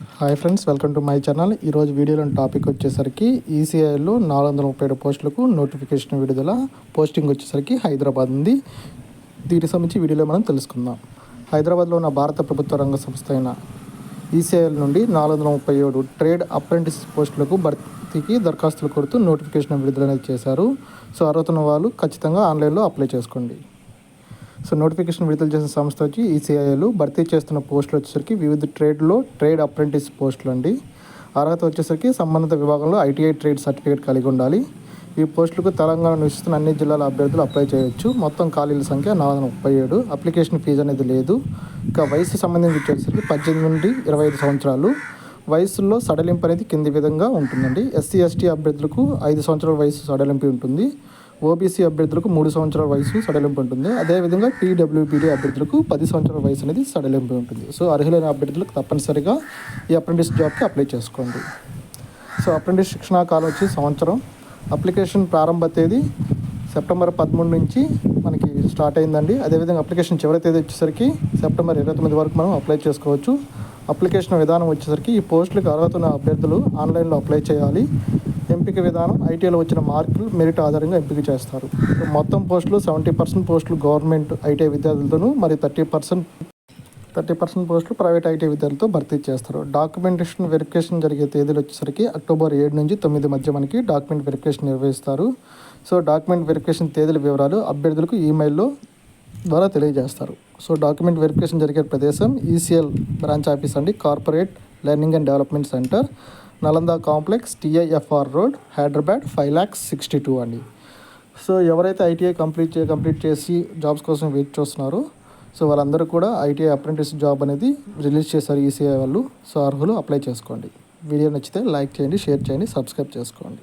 Hi friends welcome to my channel. ఈరోజు వీడియోలో topic వచ్చేసరికి ఈసీఐలో నాలుగు వందల ముప్పై ఏడు పోస్టులకు నోటిఫికేషన్ విడుదల పోస్టింగ్ వచ్చేసరికి హైదరాబాద్ ఉంది. దీనికి సంబంధించి వీడియోలో మనం తెలుసుకుందాం. హైదరాబాద్లో ఉన్న భారత ప్రభుత్వ రంగ సంస్థ అయిన ఈసీఐఎల్ నుండి నాలుగు వందల ముప్పై ఏడు ట్రేడ్ అప్రెంటిస్ పోస్టులకు భర్తీకి దరఖాస్తులు కొడుతూ నోటిఫికేషన్ విడుదల అనేది చేశారు. సో అర్హత వాళ్ళు ఖచ్చితంగా ఆన్లైన్లో అప్లై చేసుకోండి. సో నోటిఫికేషన్ విడుదల చేసిన సంస్థ వచ్చి ఈసీఐలు భర్తీ చేస్తున్న పోస్టులు వచ్చేసరికి వివిధ ట్రేడ్లో ట్రేడ్ అప్రెంటిస్ పోస్టులు అండి. అర్హత వచ్చేసరికి సంబంధిత విభాగంలో ఐటీఐ ట్రేడ్ సర్టిఫికేట్ కలిగి ఉండాలి. ఈ పోస్టులకు తెలంగాణ నివసిస్తున్న అన్ని జిల్లాల అభ్యర్థులు అప్లై చేయొచ్చు. మొత్తం ఖాళీల సంఖ్య నాలుగు వందల ముప్పై ఏడు. అప్లికేషన్ ఫీజు అనేది లేదు. ఇంకా వయసు సంబంధించి వచ్చేసరికి పద్దెనిమిది నుండి ఇరవై ఐదు సంవత్సరాలు. వయసులో సడలింపు అనేది కింది విధంగా ఉంటుందండి. ఎస్సీ ఎస్టీ అభ్యర్థులకు ఐదు సంవత్సరాల వయసు సడలింపు ఉంటుంది. ఓబీసీ అభ్యర్థులకు మూడు సంవత్సరాల వయసు సడలింపు ఉంటుంది. అదేవిధంగా పీడబ్ల్యూపీడీ అభ్యర్థులకు పది సంవత్సరాల వయసు అనేది సడలింపు ఉంటుంది. సో అర్హులైన అభ్యర్థులకు తప్పనిసరిగా ఈ అప్రెంటిస్ జాబ్కి అప్లై చేసుకోండి. సో అప్రెంటిస్ శిక్షణా కాలం వచ్చి సంవత్సరం. అప్లికేషన్ ప్రారంభ తేదీ సెప్టెంబర్ పదమూడు నుంచి మనకి స్టార్ట్ అయిందండి. అదేవిధంగా అప్లికేషన్ చివరి తేదీ వచ్చేసరికి సెప్టెంబర్ ఇరవై తొమ్మిది వరకు మనం అప్లై చేసుకోవచ్చు. అప్లికేషన్ విధానం వచ్చేసరికి ఈ పోస్టులకు అర్హత ఉన్న అభ్యర్థులు ఆన్లైన్లో అప్లై చేయాలి. ఎంపిక విధానం ఐటీఐలో వచ్చిన మార్కులు మెరిట్ ఆధారంగా ఎంపిక చేస్తారు. సో మొత్తం పోస్టులు సెవెంటీ పర్సెంట్ పోస్టులు గవర్నమెంట్ ఐటీఐ విద్యార్థులతోనూ మరి థర్టీ పర్సెంట్ థర్టీ పర్సెంట్ పోస్టులు ప్రైవేట్ ఐటీ విద్యార్థులతో భర్తీ చేస్తారు. డాక్యుమెంటేషన్ వెరిఫికేషన్ జరిగే తేదీలు వచ్చేసరికి అక్టోబర్ ఏడు నుంచి తొమ్మిది మధ్య మనకి డాక్యుమెంట్ వెరిఫికేషన్ నిర్వహిస్తారు. సో డాక్యుమెంట్ వెరిఫికేషన్ తేదీల వివరాలు అభ్యర్థులకు ఈమెయిల్లో ద్వారా తెలియజేస్తారు. సో డాక్యుమెంట్ వెరిఫికేషన్ జరిగే ప్రదేశం ఈసీఎల్ బ్రాంచ్ ఆఫీస్ అండి. Corporate learning and development centre. Nalanda complex TIFR road Hyderabad five lakhs sixty two అండి. సో ఎవరైతే ఐటీఐ కంప్లీట్ చే కంప్లీట్ చేసి జాబ్స్ కోసం వెయిట్ చేస్తున్నారో సో వాళ్ళందరూ కూడా ఐటీఐ అప్రెంటిస్ జాబ్ అనేది రిలీజ్ చేశారు ఈసీఐ వాళ్ళు. సో అర్హులు అప్లై చేసుకోండి. వీడియో నచ్చితే లైక్ చేయండి షేర్ చేయండి సబ్స్క్రైబ్ చేసుకోండి.